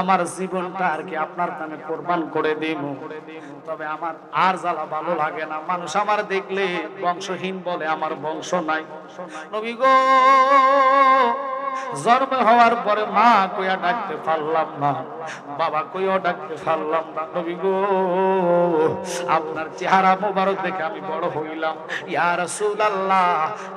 আমার জীবনটা আর কি আপনার নামে কোরবান করে দিব তবে আমার আর জ্বালা ভালো লাগে না। মানুষ আমার দেখলে বংশহীন বলে, আমার বংশ নাই। নবী গো জন্ম হওয়ার পরে মা কইয়া ডাকতে পারলাম না। বাবা কইয়া ডাকতে পারলাম না, নবী গো, আপনার চেহারা মোবারক দেখে আমি বড় হইলাম। ইয়া রাসূলুল্লাহ,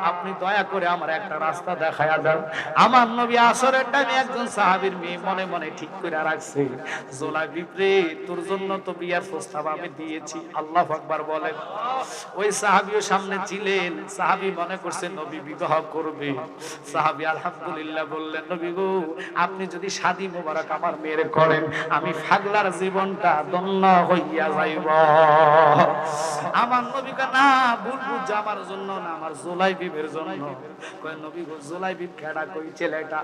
আপনি দয়া করে আমার একটা রাস্তা দেখায়া দেন। আমার নবী আসরের টাইমে একজন সাহাবীর মেয়ে মনে মনে ঠিক করে রাখছে, জোলা বিপ্রে তোর জন্য তো বিয়ার প্রস্তাব আমি দিয়েছি, আল্লাহ আকবার বলেন। ওই সাহাবীও সামনে ছিলেন। সাহাবী মনে করছে, নবী বিবাহ করবে। সাহাবী আলহামদুলিল্লাহ বললেন নবী গো আপনি যদি শাদী মোবারক আমার মেয়ের করেন আমি ফাগলার জীবনটা দন্য হইয়া যাইব। আমার নবী কয়, না ভুল বুঝছে আমার জন্য না আমার জোলাই বিবের জন্য। কয় নবী গো জোলাই বিব খেড়া কই ছেলেটা?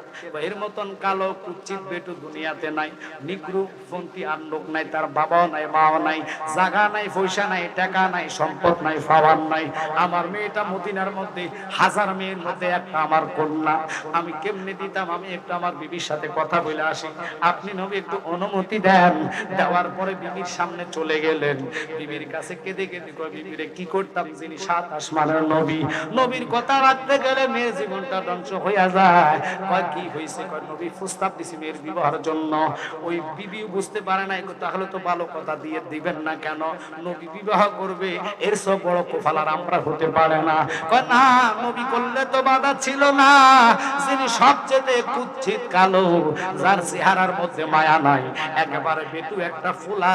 এর মতন কালো কুচ্ছিত বেটু দুনিয়াতে নাই। নিগ্রু ফন্তি আর লোক নাই তার বাবাও নাই মাও নাই। জাগা নাই পয়সা নাই টাকা নাই সম্পদ নাই পাওয়ার নাই। আমার মেয়েটা মদিনার মধ্যে হাজার মেয়ের মধ্যে একটা আমার কন্যা। আমি কেমনে দিতাম, আমি একটু আমার বিবির সাথে কথা বলে আসি। আপনি নবী, একটু অনুমতি দেন। দেওয়ার পরে বিবির সামনে চলে গেলেন। বিবির কাছে কেঁদে কেঁদে কয়, বিবিরে, কি করতাম যিনি সাত আসমানের নবী? নবীর কথা রাখতে গেলে মেয়ের জীবনটা ধ্বংস হইয়া যায়। কয়, কি হয়েছে কয়, নবী প্রস্তাব দিছি মেয়ের বিবাহের জন্য। ওই বিবি বুঝতে পারে নাই। তাহলে তো ভালো কথা দিয়ে দিবেন না কেন? নবী বিবাহ করবে। এর সব বড় কোফাল আর আমরা হতে পারে না। কয়, না, নবী করলে তো বাধা ছিল না। যিনি সবচেয়ে কুচ্ছিত কালো, যার চেহারার মধ্যে মায়া নাই, একেবারে বেটু একটা ফুলা,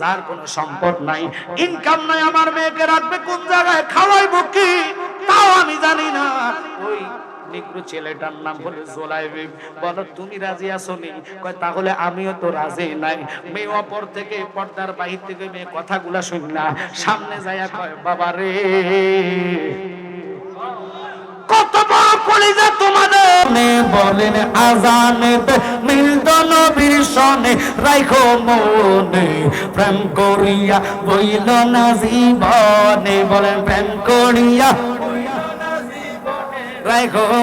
যার কোনো সম্পদ নাই। ইনকাম নাই আমার মেয়েকে রাখবে, কোন জায়গায় খাওয়াইবো কি? তাও আমি জানি না। ওই ছেলেটার নাম জোলাইবি। বলো, তুমি রাজি আছো নি? কয়, তাহলে আমিও তো রাজি নাই। মেয়ে অপর থেকে, পর্দার বাহির থেকে মেয়ে কথাগুলা শুন না। সামনে যাইয়া কয় বাবা রে কত কলিজা তোমাদের বলেন আজানে মিলদ নবীর সনে রাইখো মনে। প্রেম করিয়া বইল না জীবনে, বলেন প্রেম করিয়া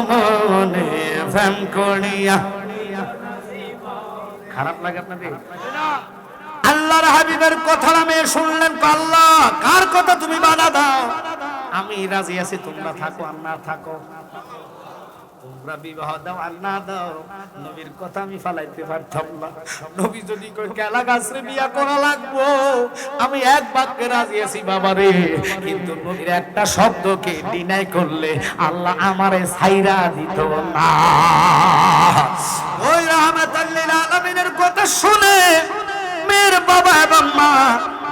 মনে, প্রেম করিয়া। খারাপ লাগে আপনাদের? আল্লাহর হাবিবের কথা নামে শুনলেন আল্লাহ, কার কথা তুমি বাধা দাও? আমি রাজি আছি, তোমরা থাকো, আর না থাকো। তোমরা বিবাহ দাও আর না দাও, নবীর কথা আমি ফালাইতে পারতাম না। নবী যদি কেলা গাছরে বিয়া করা লাগবো? আমি এক বাক্যে রাজি আছি কিন্তু নবীর একটা শব্দকে ডিনাই করলে আল্লাহ আমারে ছাইরা দিত না। ওই আলামিনের কথা শুনে, মেয়ের বাবা এবং মা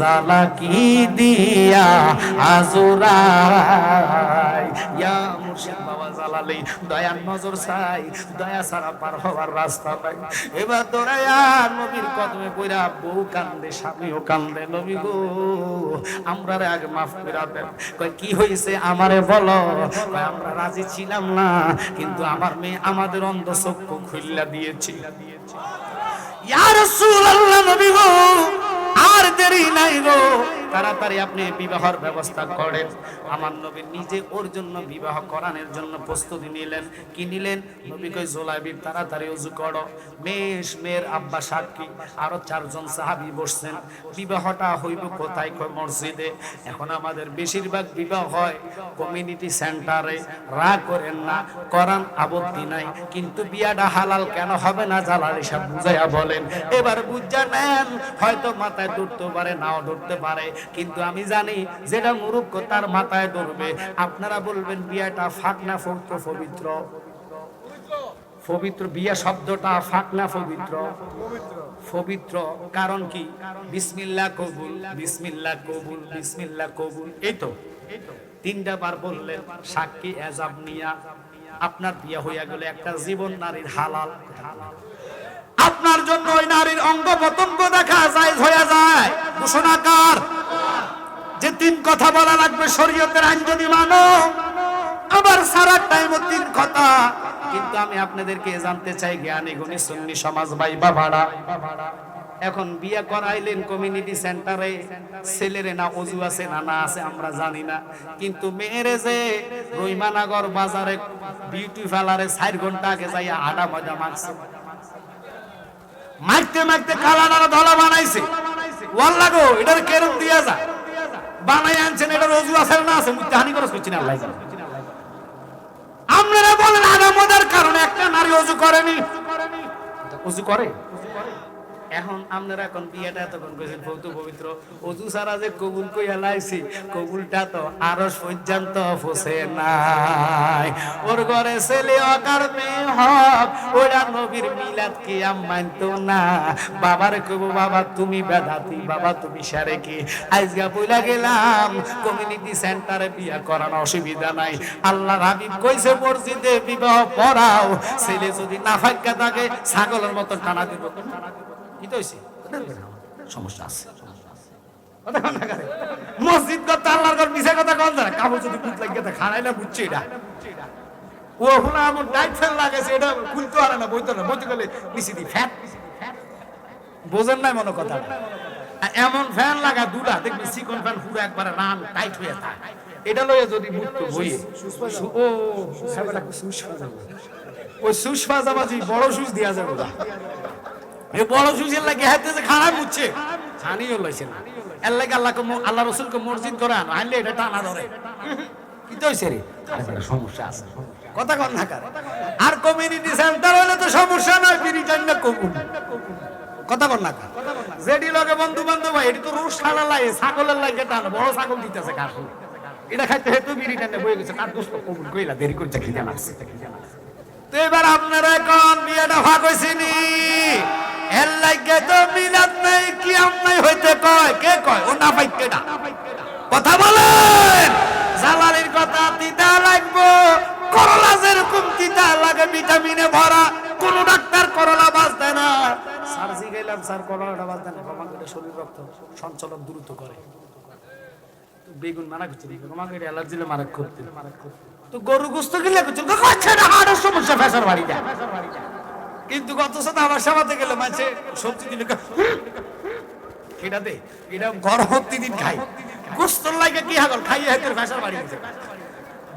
রে জালা কি দিয়া আজুরাই ইয়া মুর্শিদ বাবা জালালি, দয়ার নজর চাই, দয়া ছাড়া পার হওয়ার রাস্তা নাই। এবার দৌড়াইয়া নবীর কদমে পইরা বউ কান্দে, স্বামীও কান্দে, নবী গো, আমরা আগে মাফ দেন। কি হয়েছে আমারে বলো? কয়, আমরা রাজি ছিলাম না, কিন্তু আমার মেয়ে আমাদের অন্ধ চক্ষু খুললা দিয়েছি। ইয়া রাসূলুল্লাহ নবী গো আর দেরি নাই গো। তাড়াতাড়ি আপনি বিবাহর ব্যবস্থা করেন। আমার নবী নিজে ওর জন্য বিবাহ করানোর জন্য প্রস্তুতি নিলেন। কি নিলেন? নবী কই জোলাইবির তাড়াতাড়ি উজু করো। মেষ, মেয়ের আব্বা সাক্ষী, আরও চারজন সাহাবি বসছেন। বিবাহটা হইব কোথায়? কয়, মসজিদে। এখন আমাদের বেশিরভাগ বিবাহ হয় কমিউনিটি সেন্টারে। রা করেন না, করান আপত্তি নাই। কিন্তু বিয়াটা হালাল কেন হবে না? জালাল হিসাব বুঝাইয়া বলেন, এবার বুঝা নেন, হয়তো মাথায় ধরতে পারে, নাও ধরতে পারে। কিন্তু আমি জানি, যেটা মুরুক্ষ তার মাথায় ধরবে আপনারা বলবেন, বিয়াটা ফাঁক না ফক্ত পবিত্র। পবিত্র বিয়া শব্দটা ফাঁক না পবিত্র। পবিত্র কারণ কি? বিসমিল্লাহ কবুল বিসমিল্লাহ কবুল বিসমিল্লাহ কবুল। এই তো। তিনটা বার বললেন, সাক্ষী এজাব নিয়া আপনার বিয়া হইয়া গেলে একটা জীবন নারীর হালাল। আপনার জন্য ওই নারীর অঙ্গ প্রত্যঙ্গ দেখা যায় হয়ে যায়। ঘোষণাকার যে তিন কথা বলা লাগবে শরীয়তের আইন যদি মানো, আবার সারা টাইম তিন কথা। কিন্তু আমি আপনাদেরকে জানতে চাই, জ্ঞানী গুণী সুন্নি সমাজ ভাই বাবারা, এখন বিয়ে করাইলেন কমিউনিটি সেন্টারে ছেলেরে না অজু আছে না না আছে আমরা জানি না। কিন্তু মেয়েরে যে রইমানগর বাজারে বিউটি পার্লারে চার ঘণ্টা আগে যাইয়া আডা মজা মারছে মারতে মারতে কালা নাড়া ধলা বানাইছে। ওয়াল লাগো এটার কেরম দিয়া যা বানাই আনছেন, এটা রজু আছে না আছে? মুক্তি হানি খরচ করছি না, আল্লাহ। আপনারা বলেন আডা কারণে একটা নারী অজু করেনি। অজু করে? এখন আপনারা এখন বিয়েটা তখন কইছেন, ভৌত পবিত্র। অজু সারা যে কবুল কইয়া লাইছি, কবুলটা তো আরও পর্যন্ত ফসে নাই। ওর ঘরে ছেলে অকার মেয়ে হক, ওরা নবীর মিলাদ কি আম মানতো না? বাবার কইব, বাবা, তুমি বেদাতি, বাবা, তুমি সারে কি? আজগা বইলা গেলাম কমিউনিটি সেন্টারে বিয়া করানো অসুবিধা নাই। আল্লাহ হাবিব কইছে, মসজিদে বিবাহ পড়াও। ছেলে যদি না থাকে, ছাগলের মতো টানা দিব টানা দিব। কি তো হইছে? সমস্যা আছে। কথা কন না কারে? মসজিদ করতে আল্লাহর ঘর মিশা কথা কন না কাপড় যদি কুত লাগিয়ে তা খানাই না বুঝছে এটা। ও হুনা এমন টাইট ফ্যান লাগাইছে এটা খুলতে পারে না বইতে না বইতে গেলে নিচে দি ফ্যাট। বোঝেন নাই মনে কথা এমন ফ্যান লাগা দুটা দেখবি চিকন ফ্যান পুরো একবারে রান টাইট হয়ে থাকে এটা লয়ে যদি মুক্ত বইয়ে ও ওই সুস ফাজাবাজি বড় সুস দিয়া যাবে বড় সুসের লাগে হাতে যে খারাপ মুচ্ছে ছানিও লইছে এর লাগে আল্লাহকে আল্লাহ রসুলকে মসজিদ করে আনো আনলে এটা টানা ধরে। হইছে রে? সমস্যা আছে। কথা কন না কার। আর হলে তো সমস্যা নয় না কমুন কথা না লগে বন্ধু বান্ধব তো লাগে, ছাগলের লাগে টান, বড় ছাগল দিতেছে এটা খাইতে হেতু গেছে কবুল কইলা, দেরি তো এবার আপনারা এখন বিয়েটা ভাগ হয়েছিনি এর লাগে তো মিলাদ নাই কি নাই হইতে কয় কে কয়? ও না পাইতে না কথা বলেন। জালালির কথা তিতা লাগবো। করলা যেরকম তিতা লাগে ভিটামিনে ভরা। কোন ডাক্তার করলা বাঁচতে না। স্যার জিগাইলাম স্যার করলাটা বাঁচতে না। করে শরীর রক্ত সঞ্চালন দ্রুত করে। বেগুন মারা করছে করে অ্যালার্জি মারা করতে তো গরু গোস্ত গিলে করছে হাড়ের সমস্যা ফেসার বাড়ি যায় কিন্তু গত সাথে আবার সামাতে গেলে মাঝে সবজি দিলে এটা দে এটা গরম দিন খাই। গোস্তর লাগে কি হাগল? খাইয়ে হাতের ফেসার বাড়ি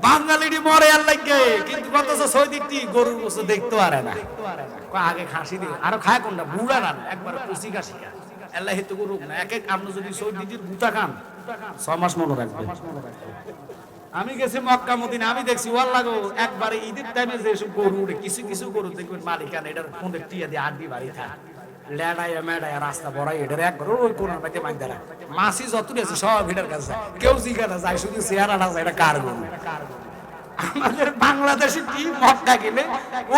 বাঙালিটি মরে আর লাগে কিন্তু কত সৈদিকটি গরুর গোস্ত দেখতে পারে না। আগে খাসি দিয়ে আরও খায় কোনটা? বুড়া রান একবার কুচি কাশি আল্লাহ হেতু গরু না। এক এক আপনি যদি সৈদিটির বুটা খান ছ মাস মনে রাখবেন। আমি গেছি মক্কা, মদিনা, আমি দেখছি ওয়াল লাগো একবারে ঈদের টাইমে যে সব গরু উঠে, কিছু কিছু গরু দেখবেন মালিকান, এটার ফোনে টিয়া দিয়ে আড্ডি বাড়ি থাকে। রাস্তা এটার একবার ওই কোনার মধ্যে মাইদারা মাসি যতই আছে, সব এটার কাছে। কেউ জিজ্ঞাসা যায়, শুধু চেহারাটা এটা কার গরু? আমাদের বাংলাদেশে কি মক্কা গেলে?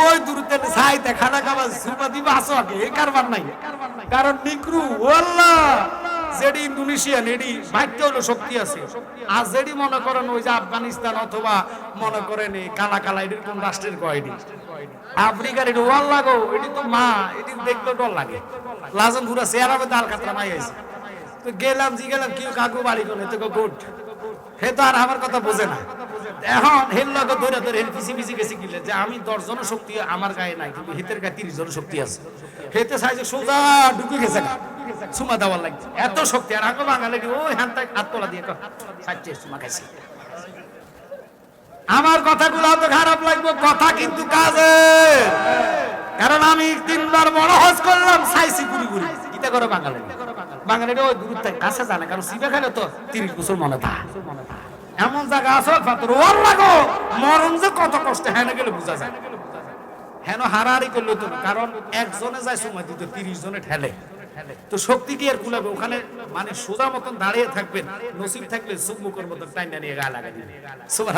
ওই দূরতে সাইতে খানা খাবার সুপা দিবা আসো কারবার নাই। কারণ নিক্রু, ওয়াল্লাহ! যেডি ইন্দোনেশিয়ান, এডি ভাগ্য হলো শক্তি আছে। আর যেডি মনে করেন ওই যে আফগানিস্তান অথবা মনে করেন এই কালা কালা এটির কোন রাষ্ট্রের কয়ডি আফ্রিকার এটি ওয়াল লাগো এটি তো মা এটি দেখলে ডর লাগে। লাজন পুরা চেহারা মধ্যে আলকাতরা মাই আছে তো গেলাম, জি গেলাম কি কাকু বাড়ি কোনে তো গুড। হে তো আর আমার কথা বোঝে না। এখন হেল লগে ধরে ধরে হেল পিছি পিছি গেছি গিলে। যে আমি দশ জন শক্তি, আমার গায়ে নাই, কিন্তু হিতের গায়ে তিরিশ জন শক্তি আছে। হেতে সাইজে সোজা ঢুকে গেছে গা। সুমা দেওয়ার লাগছে। এত শক্তি, আর বাঙালি হ্যান তাই দিয়ে সুমা খাইছি। আমার কথাগুলো খারাপ লাগবে, কথা কিন্তু কাজে। কারণ আমি তিনবার বড় হজ করলাম, সাইসি পুরি পুরি। ইটা করে বাঙালি বাঙালিটা ওই দূরত্ব কাছে জানে, কারণ সিবে খেলে তো তিরিশ বছর মনে থা এমন জায়গা আছে পাত্র ওর লাগো, মরণ যে কত কষ্ট হ্যাঁ গেলে বোঝা যায়। হেন হারাহারি করলে তো কারণ একজনে যায় সময় দিতে, তিরিশ জনে ঠেলে। তো শক্তি কি আর কুলাবে। ওখানে মানে সোজা মতন দাঁড়িয়ে থাকবেন, নসিব থাকলে সুমুখের মতন টাইনা নিয়ে গা লাগাই সুবাহ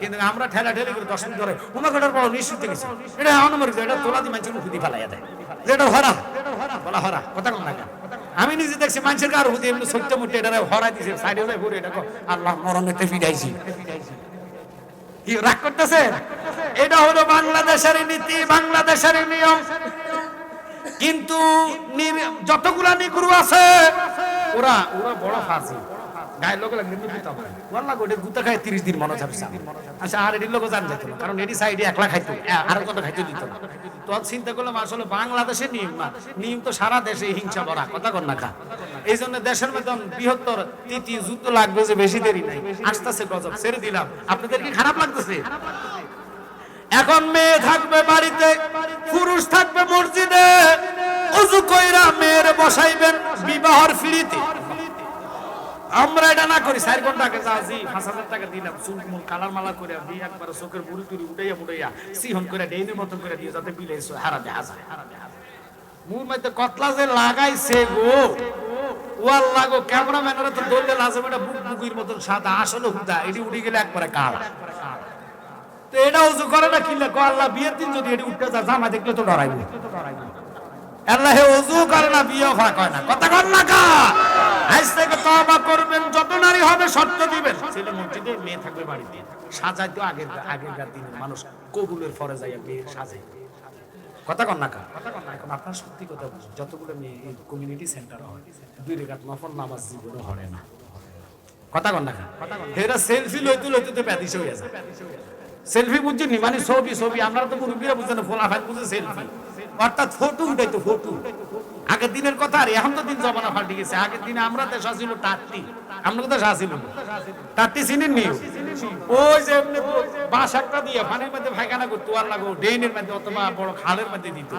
কিন্তু আমরা ঠেলা ঠেলি করে দশ মিনিট ধরে উমাকাটার বড় নিশ্চিত গেছি এটা অনমর এটা তোলা দিয়ে মানুষের হুদি ফেলাইয়া দেয়। যেটা হরা। বলা হরা। কথা কম না আমি নিজে দেখছি মানুষের কার হুদি এমনি সত্য মুটে এটা হরা দিছে, সাইডে হয়ে ঘুরে এটা আল্লাহ মরণেতে ফিরাইছি। রাগ করতেছে এটা হলো বাংলাদেশের নীতি, বাংলাদেশের নিয়ম। কিন্তু যতগুলা নিগুরু আছে, ওরা ওরা বড় যাবে আচ্ছা আর খাইতো দিত চিন্তা করলাম, আসলে বাংলাদেশের নিয়ম না, নিয়ম তো সারা দেশে হিংসা ভরা, কথা কর না এই জন্য দেশের মধ্যে বৃহত্তর তৃতীয় যুদ্ধ লাগবে যে বেশি দেরি নাই। আসতেছে গজব ছেড়ে দিলাম। আপনাদের কি খারাপ লাগতেছে? এখন মেয়ে থাকবে বাড়িতে, পুরুষ থাকবে মসজিদে। অজু কইরা মেয়ের বসাইবেন বিবাহর ফিরিতে। আমরা এটা না করি, চার পাঁচ হাজার টাকা দিলাম কালার মালা করে একবার চোখের বুড়ি উঠাইয়া মুড়াইয়া সিহন করে ডেইনের মতন করে দিয়ে যাতে বিলে মুর মধ্যে কতলা যে লাগাইছে গো। ওয়াল লাগো ক্যামেরাম্যানেরা তো দৌড়লে লাজে বুক বুকির মতন সাদা, আসলে হুদা, এটি উঠে গেলে একবারে কালা। তো এটা উজু করে না কিনলে কো আল্লাহ বিয়ের দিন যদি এটি উঠতে যায় জামা দেখলে তো আল্লাহ হে উজু করে না বিয়ে না। কথা না কা আজ থেকে তওবা করবেন যত নারী হবে শর্ত দিবেন। ছেলে মসজিদে মেয়ে থাকবে বাড়িতে। সাজাই তো আগের আগেরকার দিনে মানুষ। কবুলের ফরে যায় বিয়ে সাজে। কথা কর না কা কথা কর না এখন আপনার সত্যি কথা বুঝুন যতগুলো মেয়ে কমিউনিটি সেন্টার হয় দুই রেখাত নফল নামাজ জীবনে হয় না। কথা কর না কা হেরা সেলফি লইতে লইতে তো প্যাদিস হয়ে যায়। সেলফি বুঝছেন মানে ছবি ছবি। আমরা তো মুরব্বীরা বুঝছেন ফোলা ফাইল বুঝে সেলফি। অর্থাৎ ফটো উঠাইতো ফটো। আগের দিনের কথা আর এখন তো দিন জমানা পাল্টে গেছে। আগের দিনে আমরা দেশ ছিল টাট্টি আমরা দেশ টাট্টি চিনেন নি? ওই যে এমনি একটা দিয়ে মধ্যে করতো, আর লাগো ড্রেনের মধ্যে অথবা বড় খালের মধ্যে দিত।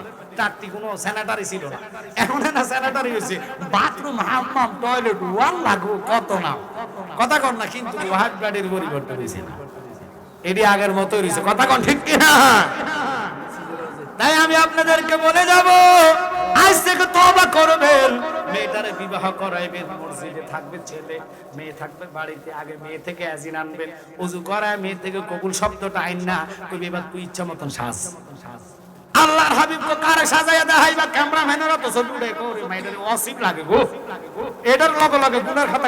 কোনো স্যানিটারি ছিল না। এখন না স্যানিটারি হয়েছে। বাথরুম, হাম্মাম, টয়লেট, ওয়াল লাগো, কত না কথা কর না, কিন্তু পরিবর্তন হয়েছে না। এটি আগের মতো রয়েছে। কথা কন ঠিক কিনা? তাই আমি আপনাদেরকে বলে যাব, আজ থেকে তবা করবেন মেয়েটারে বিবাহ করাইবেন মসজিদে থাকবে ছেলে, মেয়ে থাকবে বাড়িতে, আগে মেয়ে থেকে আজিন আনবেন উজু করায় মেয়ে থেকে কবুল শব্দটা আইন না, তুমি এবার তুই ইচ্ছা মতন সাজ। আল্লাহর হাবিব তো কারে সাজাইয়া বা ক্যামেরাম্যানেরা তো করে অসিব লাগে গো। এটার লগে লগে গুনার খাতা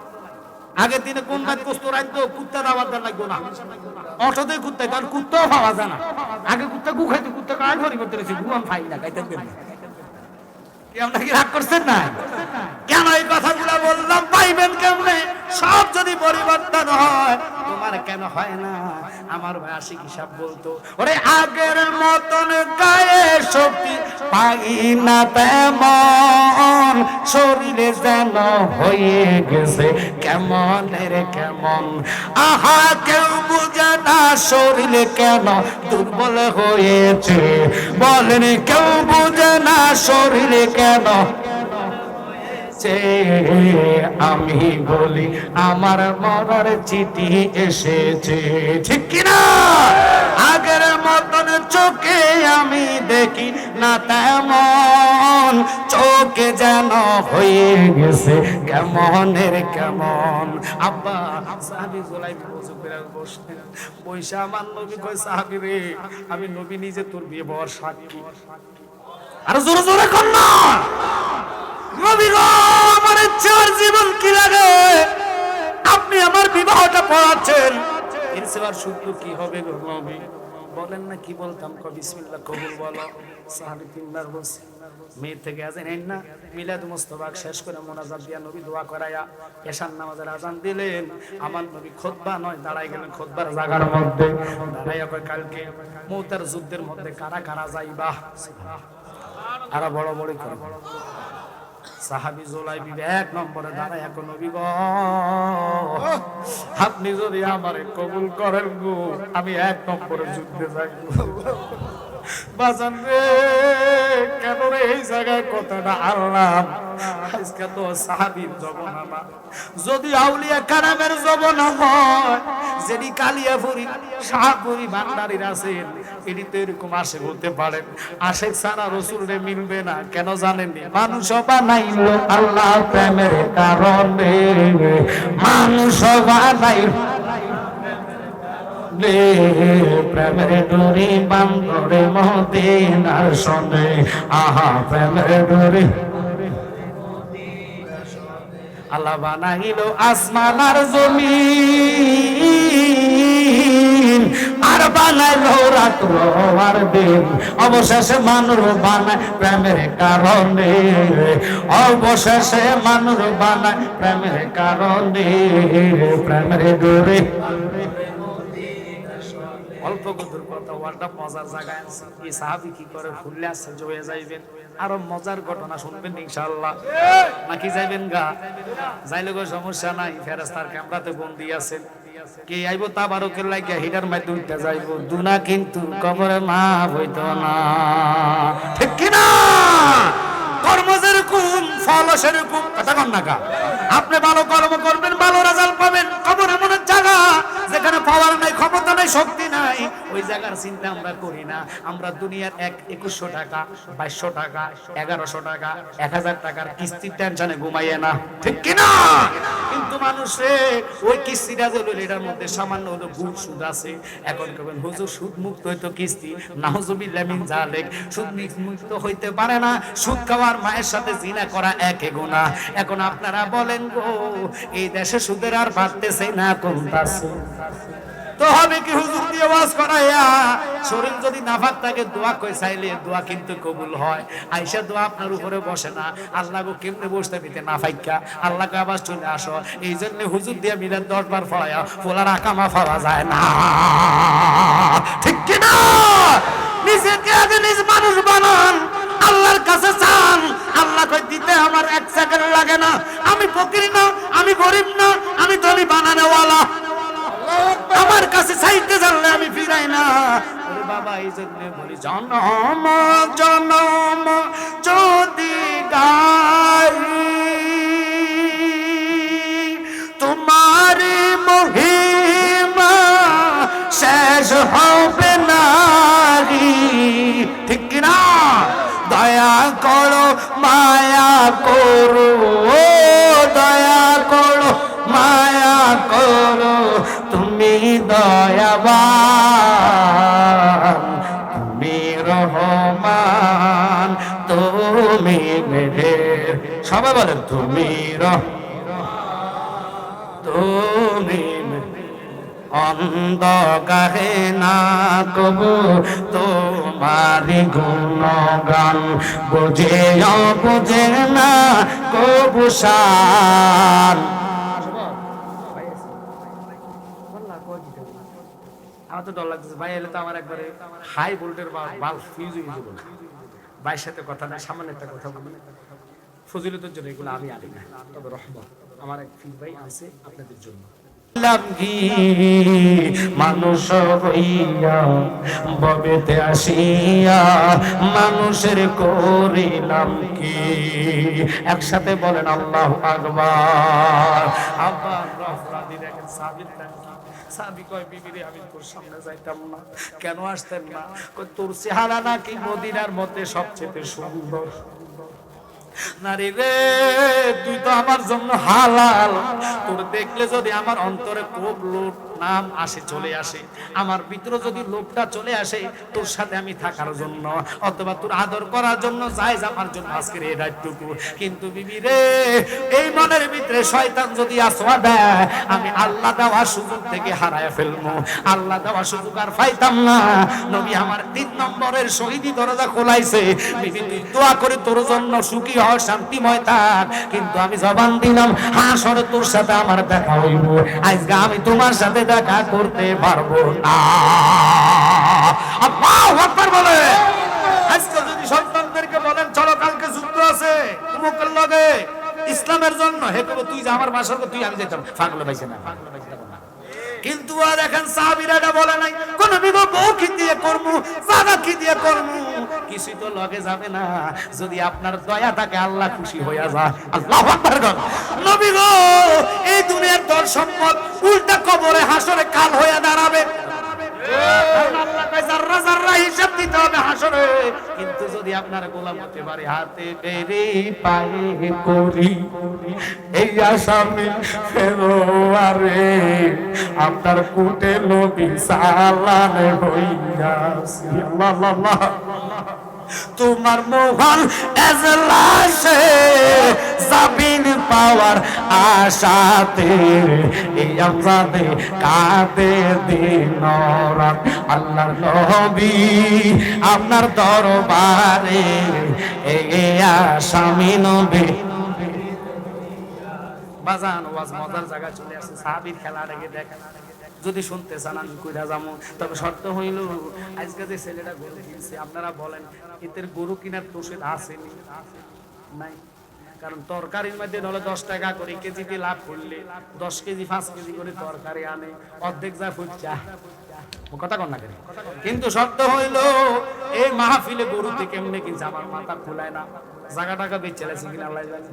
আগের দিনে কোন বাদ গোস্ত রাখতো কুত্তা দাবার দেন লাগতো না। অটোতে কুত্তা কারণ কুত্তাও পাওয়া যায় না। আগে কুত্তা গুখাইতে কুত্তা কাজ ধরি করতে রয়েছে গুয়ান ফাইল না খাইতে দেন না কেন এই কথাগুলো বললাম? পাইবেন কেমনে? সব যদি পরিবর্তন হয়, তোমার কেন হয় না? আমার হিসাব বলতো, ওরে আগের মতন গায়ে শক্তি পাই না তেমন। শরীরে যেন হয়ে গেছে কেমন রে কেমন। আহা, কেউ বুঝে না শরীরে কেন দুর্বল হয়েছে। বলেন, কেউ বুঝে না শরীরে কেন? আমি বলি, আমার মরার চিঠি এসেছে। ঠিক কিনা? আগের মতন চোখে আমি দেখি না তেমন। চোখে যেন হয়ে গেছে কেমনের কেমন। আব্বা সাহাবি বসে। বৈশা আমার নবী কয়, সাহাবি রে, আমি নবী নিজে তোর বিয়ে বর সাক্ষী। আর জোরে জোরে আমার জীবন কি লাগে? আপনি আমার বিবাহটা পড়াচ্ছেন। এর শুক্র কি হবে গো বলেন না কি বলতাম? ক কবুল বলো। সাহাবী তিনবার বলছে, মেয়ে থেকে আজান এন না? মিলাদ মুস্তফাক শেষ করে মোনাজাত দিয়া নবী দোয়া করাইয়া এশান নামাজের আজান দিলেন। আমার নবী খোদবা নয় দাঁড়াই গেলেন খোদবার জায়গার মধ্যে। দাঁড়াইয়া কালকে মৌতার যুদ্ধের মধ্যে কারা কারা যাইবা? আরও বড় বড় করে। সাহাবি জোলাই বিবে এক নম্বরে দাঁড়ায় এখন নবী গো। আপনি যদি আমারে কবুল করেন গো, আমি এক নম্বরে যুদ্ধে যাই বাজান রে, কেন রে এই জায়গায় কথাটা আনলাম? আজকে তো সাহাবির জবনা যদি আউলিয়া কারামের জবনা হয় যেটি কালিয়াপুরি, শাহপুরি ভান্ডারির আছেন এটি তো এরকম আসে বলতে পারেন। আশেক সারা রসুল রে মিলবে না, কেন জানেননি? মানুষ বানাইল আল্লাহ প্রেমের কারণে। মানুষ বানাইল রে প্রেমের ডোরি বান্দরে মদিনার সনে আহা, প্রেমের ডোরি। আল্লাহ বানাইল আসমান আর জমিন, আর বানাইল রাত্র আর দিন। অবশেষে মানুষ বানায় প্রেমের কারণে। অবশেষে মানুষ বানায় প্রেমের কারণে। প্রেমের ডোরে। অল্প কদুর কথা ওয়ার্ডটা মজার জায়গায় আছে এই সাহাবি কি করে ফুললে আশ্চর্য হয়ে যাইবেন? আরও মজার ঘটনা শুনবেন ইনশাআল্লাহ। নাকি যাইবেন গা। যাইলে কোনো সমস্যা নাই ফেরেস্তার ক্যামেরাতে বন্দি আছেন। কে আইবো তাবারকের লাগিয়া হিটার মাধ্যমে উঠতে যাইবো। দুনা কিন্তু কবরে মা হইতো না। ঠিক কি না? কর্ম যেরকম ফল সেরকম কথা কন না কা আপনি ভালো কর্ম করবেন, ভালো রেজাল্ট পাবেন। জায়গা যেখানে পাওয়ার নাই, ক্ষমতা নাই, শক্তি নাই, ওই জায়গার চিন্তা আমরা করি না। আমরা দুনিয়ার এক একুশশো টাকা, বাইশশো টাকা, এগারোশো টাকা, এক হাজার টাকার কিস্তির টেনশনে ঘুমাইয়ে না। ঠিক কিনা? কিন্তু মানুষে, ওই কিস্তিটা যে এটার মধ্যে সামান্য হলো ভুল সুদ আছে। এখন কেবল হুজুর, সুদ মুক্ত হইতো কিস্তি। নাহজুবিল্লাহ মিন জালেক সুদ মুক্ত হইতে পারে না। সুদ খাওয়ার মায়ের সাথে জিনা করা একে গুণা এখন আপনারা বলেন গো, এই দেশে সুদের আর বাড়তেছে না কমতাছে তো হবে কি হুজুর দিয়ে ওয়াজ করাইয়া শরীর যদি নাফাক থাকে, দোয়া কই চাইলে দোয়া কিন্তু কবুল হয়। আইসা দোয়া আপনার উপরে বসে না। আল্লাহ গো কেমনে বসতে দিতে না ফাইকা আল্লাহকে আবার চলে আসো। এই জন্য হুজুর দিয়ে মিলেন দশ বার ফলাইয়া ফোলার আকামা পাওয়া যায় না। ঠিক কি না? নিজেকে আগে নিজ মানুষ বানান। আল্লাহর কাছে চান। আল্লাহ কই দিতে আমার এক সেকেন্ড লাগে না। আমি ফকির না, আমি গরিব না, আমি ধনী বানানোওয়ালা। আমার কাছে চাইতে জানলে আমি ফিরাই না। ওরে বাবা এই জন্য বলি জনম জনম যদি গাই তোমার মহিমা শেষ হবে না ঠিক কিনা? দয়া করো মায়া করো। দয়াবান, তুমি রহমান, তুমি মেহের। সবাই বলেন, তুমি রহ তুমি অন্ধ গাহে না কবু তোমারি গুণগান বুঝে বুঝে না কবু শান তো ডর লাগতেছে। ভাই এলে তো আমার একবারে হাই ভোল্টের বাল্ব ফিউজ হয়ে যাবে। ভাইয়ের সাথে কথা না সামান্য একটা কথা বলি। ফজিলতের জন্য এগুলো আমি আনি না তবে রহমত। আমার এক ফিল ভাই আছে আপনাদের জন্য। মানুষ হইয়া ববেতে আসিয়া মানুষের করিলাম কি? একসাথে বলেন আল্লাহ আকবার। রফরাদি দেখেন সাবির কেন আসতেন না? তোর চেহারা নাকি মদিনার মধ্যে সবচেয়ে সুন্দর। নারী রে, তুই তো আমার জন্য হালাল। তোর দেখলে যদি আমার অন্তরে খুব লোভ নাম আসে, চলে আসে। আমার ভিতরে যদি লোভটা চলে আসে, তোর সাথে আমি থাকার জন্য, অথবা তোর আদর করার জন্য যাই আমার জন্য আজকের এই রাতটুকু। কিন্তু বিবি রে, এই মনের ভিতরে শয়তান যদি আসোয়া দেয়, আমি আল্লাহ দেওয়া সুযোগ থেকে হারায় ফেলব। আল্লাহ দেওয়া সুযোগ আর পাইতাম না। নবী আমার তিন নম্বরের শহীদি দরজা খোলাইছে। বিবি, তুই দোয়া করে তোর জন্য সুখী হও শান্তিময় থাক। কিন্তু আমি জবান দিলাম হাসরে তোর সাথে আমার দেখা হইব। আজকে আমি তোমার সাথে দেখা করতে পারব না। ইসলামের জন্য। হে কবে তুই আমার বাসার তুই আমি যেতাম পাইছে না? কিন্তু আর এখন সাহাবিরা এটা বলে নাই, কোন বিগত বউ খিন দিয়ে করব? জায়গা কি দিয়ে করব? কিছুই তো লগে যাবে না। যদি আপনার দয়া থাকে, আল্লাহ খুশি হইয়া যায় আল্লাহ নবী গো, এই দুনিয়ার দর সম্পদ উল্টা কবরে হাসরে কাল হইয়া দাঁড়াবে। কিন্তু যদি আপনার গোলাম হতে পারে, হাতে বেরে পায়ে করি এই আসামি ফেরোয়ারে। আপনার কুটে আল্লাহ আল্লাহ আল্লাহ। তোমার মোহন এজলাসে জাবিন পাওয়ার আশাতে। এই আমজাদে কাঁদে দিন আল্লাহর নবী আপনার দরবারে এ আসামি নবী। বাজান ওয়াজ মজার জায়গা চলে আসছে, সাহাবীর খেলা রেখে দেখেন। যদি শুনতে চান, আমি কইরা যাব। তবে শর্ত হইল, আজকে যে ছেলেটা গরু কিনছে, আপনারা বলেন, এদের গরু কিনার তোষেদ আসেনি নাই। কারণ তরকারির মধ্যে ধরো দশ টাকা করে কেজিতে লাভ করলে, দশ কেজি, পাঁচ কেজি করে তরকারি আনে, অর্ধেক যা ফুটচা কথা কন না কিন্তু শর্ত হইল, এই মাহফিলে গরুতে কেমনে কিনছে? আমার মাথা খোলায় না। জায়গা টাকা বেচে লাইছে কিনা জানে।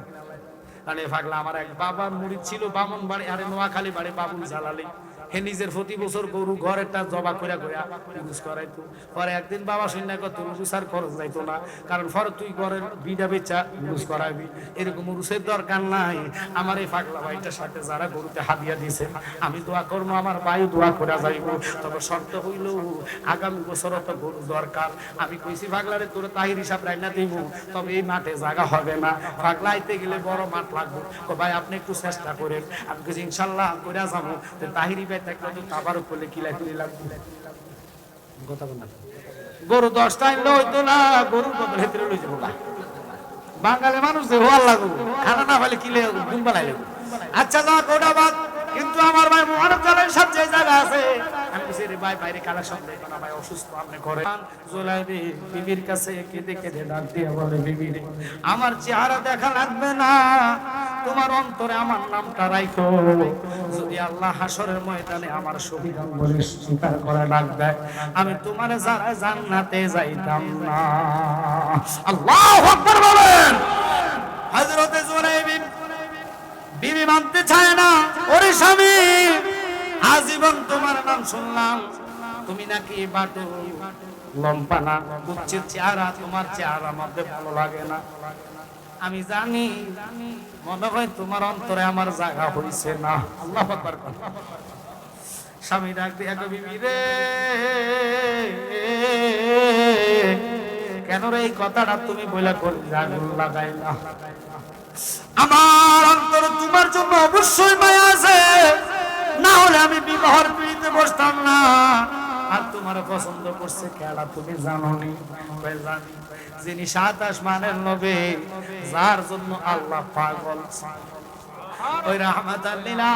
আরে পাগলা, আমার এক বাবার মুড়ি ছিল বামন বাড়ি আরে নোয়াখালী বাড়ি বাবুল জালালি হে নিজের প্রতি বছর গরু ঘরেরটা জবা কইরা কইরা ইউজ করাইতো। পরে একদিন বাবা শুনে কত উরুসার খরচ যাইতো না, কারণ ফর তুই ঘরের বিডা বেচা ইউজ করাবি। এরকম উরুসের দরকার নাই। আমার এই পাগলা ভাইটার সাথে যারা গরুতে হাদিয়া দিছে আমি দোয়া করব, আমার বায়ু দোয়া করা যাইব। তবে শর্ত হইল, আগামী বছর তো গরু দরকার। আমি কইছি, পাগলারে, তোর তাহির হিসাব রান্না দিব তবে এই মাঠে জায়গা হবে না। পাগলা আইতে গেলে বড় মাঠ লাগবে। ভাই, আপনি একটু চেষ্টা করেন। আমি কইছি, ইনশাল্লাহ করে যাব। তাহিরি থাকলে তো কিলা না। গরু দশটা আনলে হইতো না গরু বদলে ভেতরে লই যাব বাঙালি মানুষ যে হওয়ার লাগবো খানা না পাইলে কিলে ঘুম বানাই আচ্ছা যা কোটা বাদ কিন্তু আমার ভাই মহানব জালের সব যে জায়গা আছে, আমি বলছি রে ভাই বাইরে কালেকশন দেখো না ভাই, অসুস্থ, আপনি করে জোলাইবি বিবির কাছে কেঁদে কেঁদে ডাক দিয়ে বলে বিবি রে আমার চেহারা দেখা লাগবে না। তোমার অন্তরে আমার নামটা রাখো যদি আল্লাহ হাসরের ময়দানে আমার শহীদ বলে স্বীকার করে ডাক দেয়, আমি তোমার যারা জান্নাতে যাইতাম না। আল্লাহু আকবার বলেন। হযরতে জুরাইব বিবি মানতে চায় না স্বামী। আজীবন তোমার নাম শুনলাম। তুমি নাকি বাটু লম্পানা উচ্চের চেহারা, তোমার চেহারা মধ্যে ভালো লাগে না। আমি জানি, মনে হয় তোমার অন্তরে আমার জায়গা হয়েছে না। আল্লাহ স্বামী ডাক দিয়া কবি রে, কেন রে এই কথাটা তুমি বলে করি আগুন লাগাইলা? আমার অন্তর তোমার জন্য অবশ্যই মায়া আছে। না হলে আমি বিবাহর পিড়িতে বসতাম না। আর তোমার পছন্দ করছে খেলা, তুমি জানো? নি যিনি সাত আসমানের নবে, যার জন্য আল্লাহ পাগল। ওই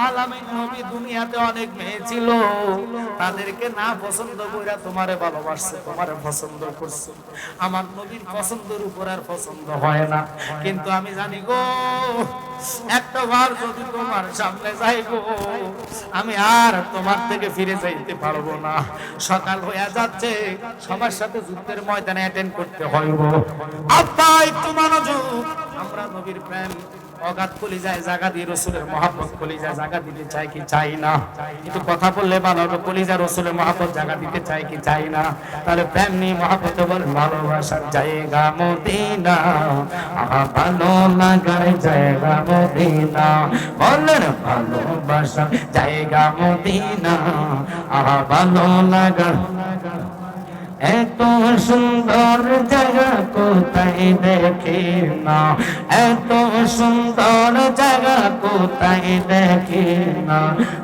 আলামিন নবী দুনিয়াতে অনেক মেয়ে ছিল। তাদেরকে না পছন্দ কইরা তোমারে ভালোবাসছে, তোমারে পছন্দ করছে। আমার নবীর পছন্দের উপর আর পছন্দ হয় না। কিন্তু আমি জানি গো, একটা বার যদি তোমার সামনে যাই আমি আর তোমার থেকে ফিরে যাইতে পারব না। সকাল হয়ে যাচ্ছে, সবার সাথে যুদ্ধের ময়দানে অ্যাটেন্ড করতে হয় গো। একটু মনোযোগ। আমরা নবীর প্রেম অগাধ কলি যায় জায়গা দিয়ে রসুলের মহাব্বত কলি যায় জায়গা দিতে চাই কি চাই না? কিন্তু কথা বললে ভালো হবে কলিজা রসুলের মহাব্বত জায়গা দিতে চাই কি চাই না? তাহলে প্রেম নিয়ে মহাব্বত বলে, ভালোবাসার জায়গা মদিনা। ভালো লাগার জায়গা মদিনা। ভালোবাসার জায়গা মদিনা। আহা ভালো লাগার, এত সুন্দর জায়গা কোথায় দেখি না? এত সুন্দর জায়গা কোথায় দেখি না?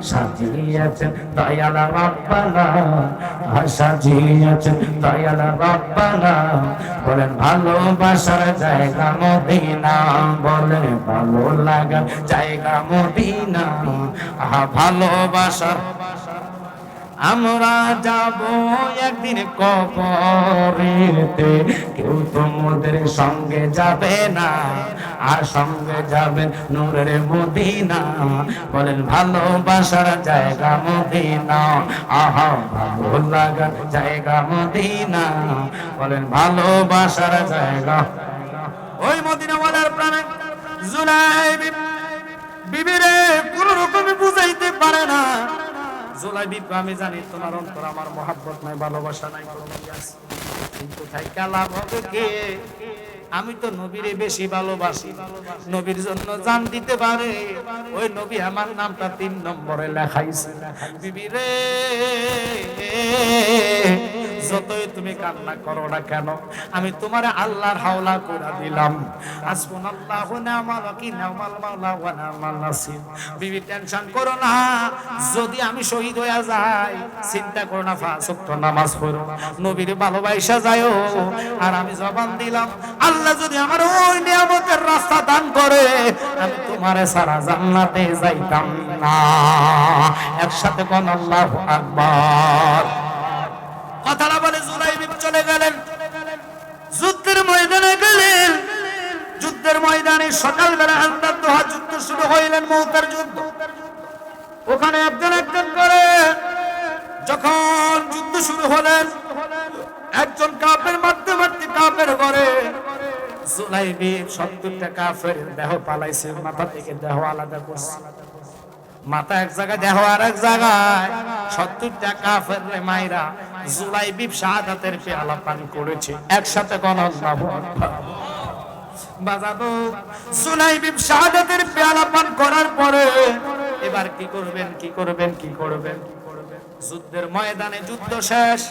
সাজিয়েছেন দয়াল রব্বানা সাজিয়েছেন দয়াল রব্বানা বলেন, ভালোবাসার জায়গা মদিনা, বলেন, ভালো লাগা জায়গা মদিনা। আহা, ভালোবাসার আমরা যাব একদিন কবরেতে। কেউ তোমাদের সঙ্গে যাবে না, আর সঙ্গে যাবেন নূরের মদিনা। বলেন, ভালোবাসার জায়গা মদিনা। আহা, ভালো লাগার জায়গা মদিনা। বলেন, ভালোবাসার জায়গা। ওই মদিনাওয়ালার প্রাণে জুলাই জুলাই বিপি আমি জানি, তোমার অন্তর আমার মহাব্বত নাই, ভালোবাসা নাই। কিন্তু লাভ হবে কে? আমি তো নবীরে বেশি ভালোবাসি। নবীর জন্য জান দিতে পারে, ওই নবী আমার নামটা তিন নম্বরে লেখাইছে। বিবি রে যতই তুমি কান্না করো না কেন, আমি তোমার আল্লাহর হাওলা করে দিলাম। হাসবুনাল্লাহু নি'মাল ওয়াকিল নি'মাল মাওলা ওয়া নি'মাল নাসির। বিবি, টেনশন করো না, যদি আমি শহীদ হয়ে যাই, চিন্তা করো না, পাঁচ ওয়াক্ত নামাজ পড়ো। নবীর ভালোবাসা যায়ও আর আমি জবান দিলাম, আল্লাহ যদি আমার ওই নিয়ামতের রাস্তা দান করে, আমি তোমারে সারা জান্নাতে যাইতাম না। একসাথে কোন আল্লাহু আকবার। কথাটা বলে জুলাইবিব চলে গেলেন। যুদ্ধের ময়দানে গেলেন। যুদ্ধের ময়দানে সকালবেলা আন্দার দোহা যুদ্ধ শুরু হইলেন মৌতার যুদ্ধ। ওখানে একজন একজন করে যখন যুদ্ধ শুরু হলেন, একজন কাপের মারতে মারতে কাপের ঘরে জুলাইবি সত্তরটা কাফের দেহ পালাইছে, মাথা থেকে দেহ আলাদা করছে। মাথা এক জায়গায়, দেহ আর এক জায়গায় সত্তরটা কাফের রে মাইরা জুলাই বিপ শাহাদাতের পেয়ালা পান করেছে। একসাথে জুলাইবিব পেয়ালা পান করার পরে এবার কি করবেন কি করবেন কি করবেন? যুদ্ধের ময়দানে যুদ্ধ শেষ।